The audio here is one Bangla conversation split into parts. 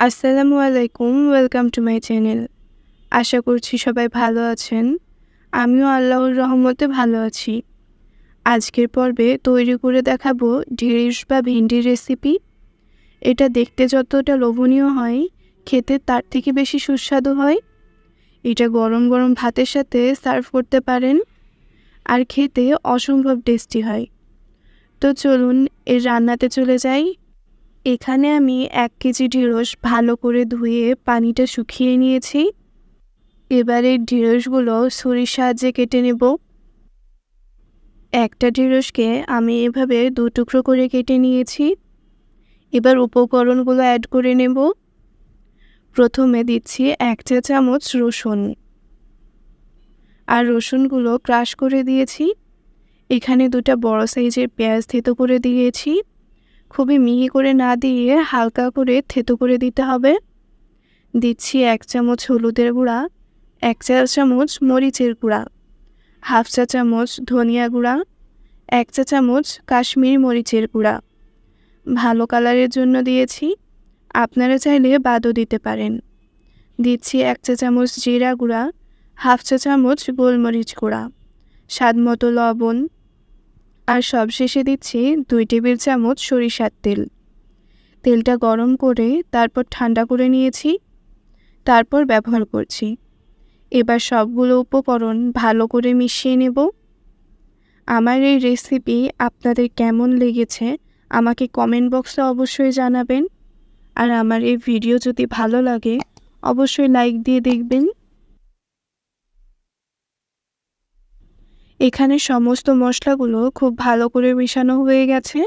আসসালামু আলাইকুম ওয়েলকাম টু মাই চ্যানেল আশা করছি সবাই ভালো আছেন। আমিও আল্লাহর রহমতে ভালো আছি। আজকের পর্বে তৈরি করে দেখাবো ঢেঁড়স বা ভেন্ডির রেসিপি এটা দেখতে যতটা লোভনীয় হয়, খেতে তার থেকে বেশি সুস্বাদু হয়। এটা গরম গরম ভাতের সাথে সার্ভ করতে পারেন, আর খেতে অসম্ভব টেস্টি হয়। তো চলুন, এর রান্নাতে চলে যাই। এখানে আমি এক কেজি ঢেঁড়স ভালো করে ধুয়ে পানিটা শুকিয়ে নিয়েছি। এবারে ঢেঁড়সগুলো ছুরির সাহায্যে কেটে নেব। একটা ঢেঁড়সকে আমি এভাবে দু টুকরো করে কেটে নিয়েছি। এবার উপকরণগুলো অ্যাড করে নেব। প্রথমে দিচ্ছি এক চা চামচ রসুন। আর রসুনগুলো ক্রাশ করে দিয়েছি। এখানে দুটা বড় সাইজের পেঁয়াজ থেতো করে দিয়েছি। খুবই মিহি করে না দিয়ে হালকা করে থেতো করে দিতে হবে। দিচ্ছি এক চামচ হলুদের গুঁড়া, এক চা চামচ মরিচের গুঁড়া, হাফ চা চামচ ধনিয়া গুঁড়া, এক চা চামচ কাশ্মীরি মরিচের গুঁড়া। ভালো কালারের জন্য দিয়েছি, আপনারা চাইলে বাদও দিতে পারেন। দিচ্ছি এক চা চামচ জিরা গুঁড়া, হাফ চা চামচ গোলমরিচ গুঁড়া। স্বাদ মতো লবণ আর সবশেষে দিচ্ছি দুই টেবিল চামচ সরিষার তেল। তেলটা গরম করে তারপর ঠান্ডা করে নিয়েছি, তারপর ব্যবহার করছি। এবার সবগুলো উপকরণ ভালো করে মিশিয়ে নেব। আমার এই রেসিপি আপনাদের কেমন লেগেছে আমাকে কমেন্ট বক্সে অবশ্যই জানাবেন। আর আমার এই ভিডিও যদি ভালো লাগে, অবশ্যই লাইক দিয়ে দেখবেন। এখানে সমস্ত মশলাগুলো খুব ভালো করে মেশানো হয়ে গেছে।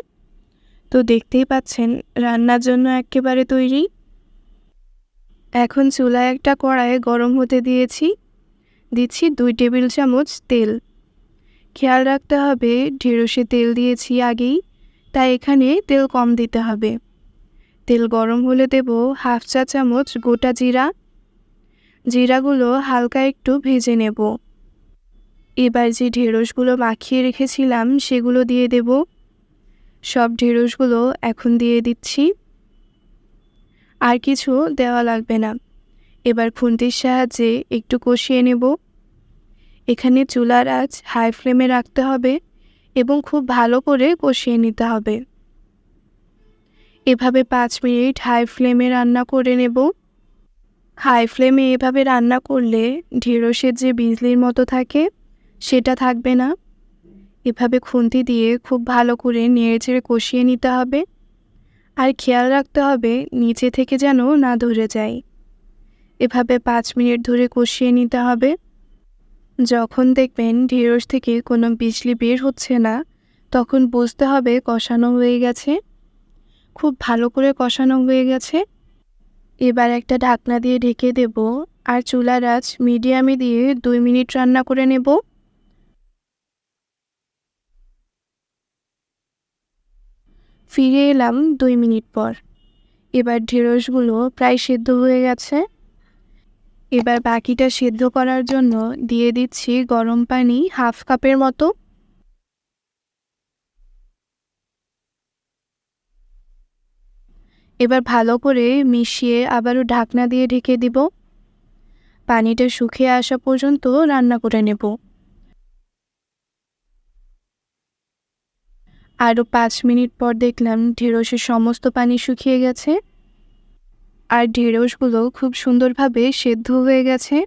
তো দেখতেই পাচ্ছেন, রান্নার জন্য একেবারে তৈরি। এখন চুলায় একটা কড়াইয়ে গরম হতে দিয়েছি। দিচ্ছি দুই টেবিল চামচ তেল। খেয়াল রাখতে হবে, ঢেঁড়সে তেল দিয়েছি আগেই, তাই এখানে তেল কম দিতে হবে। তেল গরম হলে দেব হাফ চা চামচ গোটা জিরা। জিরাগুলো হালকা একটু ভেজে নেব। এবার যে ঢেঁড়সগুলো মাখিয়ে রেখেছিলাম, সেগুলো দিয়ে দেব। সব ঢেঁড়সগুলো এখন দিয়ে দিচ্ছি। আর কিছু দেওয়া লাগবে না। এবার খুন্তির সাহায্যে একটু কষিয়ে নেব। এখানে চুলার আঁচ হাই ফ্লেমে রাখতে হবে এবং খুব ভালো করে কষিয়ে নিতে হবে। এভাবে পাঁচ মিনিট হাই ফ্লেমে রান্না করে নেব। হাই ফ্লেমে এভাবে রান্না করলে ঢেঁড়সের যে বিজলির মতো থাকে সেটা থাকবে না। এভাবে খুন্তি দিয়ে খুব ভালো করে নেড়ে চেড়ে কষিয়ে নিতে হবে। আর খেয়াল রাখতে হবে নিচে থেকে যেন না ধরে যায়। এভাবে পাঁচ মিনিট ধরে কষিয়ে নিতে হবে। যখন দেখবেন ঢেঁড়স থেকে কোনো বিজলি বের হচ্ছে না, তখন বুঝতে হবে কষানো হয়ে গেছে। খুব ভালো করে কষানো হয়ে গেছে। এবার একটা ঢাকনা দিয়ে ঢেকে দেব আর চুলার আঁচ মিডিয়ামে দিয়ে দুই মিনিট রান্না করে নেব। ফিরে এলাম দুই মিনিট পর। এবার ঢেঁড়সগুলো প্রায় সেদ্ধ হয়ে গেছে। এবার বাকিটা সেদ্ধ করার জন্য দিয়ে দিচ্ছি গরম পানি হাফ কাপের মতো। এবার ভালো করে মিশিয়ে আবারও ঢাকনা দিয়ে ঢেকে দিব। পানিটা শুকিয়ে আসা পর্যন্ত রান্না করে নেব। আরও পাঁচ মিনিট পর দেখলাম ঢেঁড়সের সমস্ত পানি শুকিয়ে গেছে। আর ঢেঁড়সগুলো খুব সুন্দরভাবে সেদ্ধ হয়ে গেছে।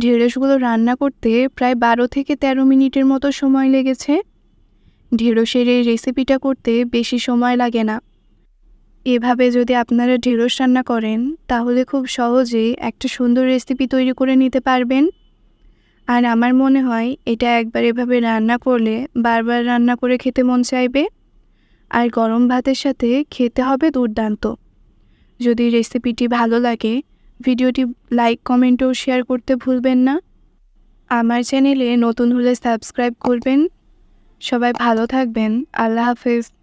ঢেঁড়সগুলো রান্না করতে প্রায় বারো থেকে ১৩ মিনিটের মতো সময় লেগেছে। ঢেঁড়সের এই রেসিপিটা করতে বেশি সময় লাগে না। এভাবে যদি আপনারা ঢেঁড়স রান্না করেন, তাহলে খুব সহজে একটা সুন্দর রেসিপি তৈরি করে নিতে পারবেন। আর আমার মনে হয় এটা একবার এভাবে রান্না করলে বারবার রান্না করে খেতে মন চাইবে। আর গরম ভাতের সাথে খেতে হবে দুর্দান্ত। যদি রেসিপিটি ভালো লাগে, ভিডিওটি লাইক, কমেন্ট ও শেয়ার করতে ভুলবেন না। আমার চ্যানেলে নতুন হলে সাবস্ক্রাইব করবেন। সবাই ভালো থাকবেন। আল্লাহ হাফেজ।